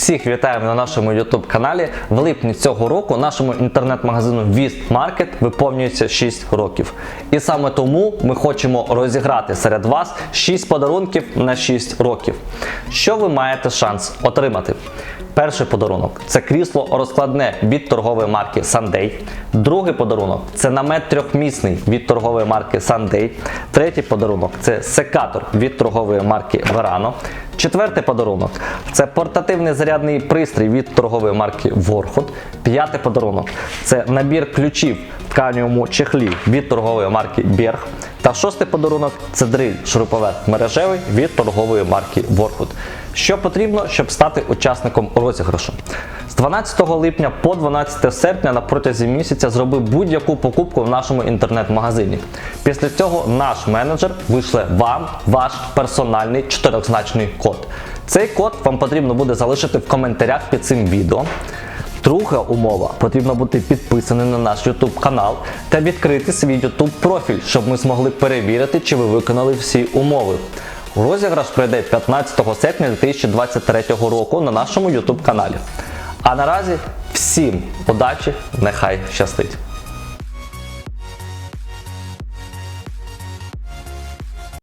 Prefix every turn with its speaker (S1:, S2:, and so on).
S1: Всіх вітаємо на нашому YouTube каналі. В липні цього року нашому інтернет-магазину Vist Market виповнюється 6 років. І саме тому ми хочемо розіграти серед вас 6 подарунків на 6 років. Що ви маєте шанс отримати? Перший подарунок це крісло розкладне від торгової марки Sunday. Другий подарунок це намет трьохмісний від торгової марки Sunday. Третій подарунок це секатор від торгової марки Verano. Четвертий подарунок це портативний зарядний пристрій від торгової марки Warhol. П'ятий подарунок це набір ключів тканевому чехлі від торгової марки Berg. Та шостий подарунок це дриль шуруповерт мережевий від торгової марки Warhood. Що потрібно, щоб стати учасником розіграшу? З 12 липня по 12 серпня на протязі місяця зроби будь-яку покупку в нашому інтернет-магазині. Після цього наш менеджер вишле вам ваш персональний чотирьохзначний код. Цей код вам потрібно буде залишити в коментарях під цим відео. Друга умова потрібно бути підписаним на наш YouTube канал та відкрити свій YouTube профіль, щоб ми змогли перевірити, чи ви виконали всі умови. Розіграш пройде 15 серпня 2023 року на нашому YouTube каналі. А наразі всім удачі, нехай щастить!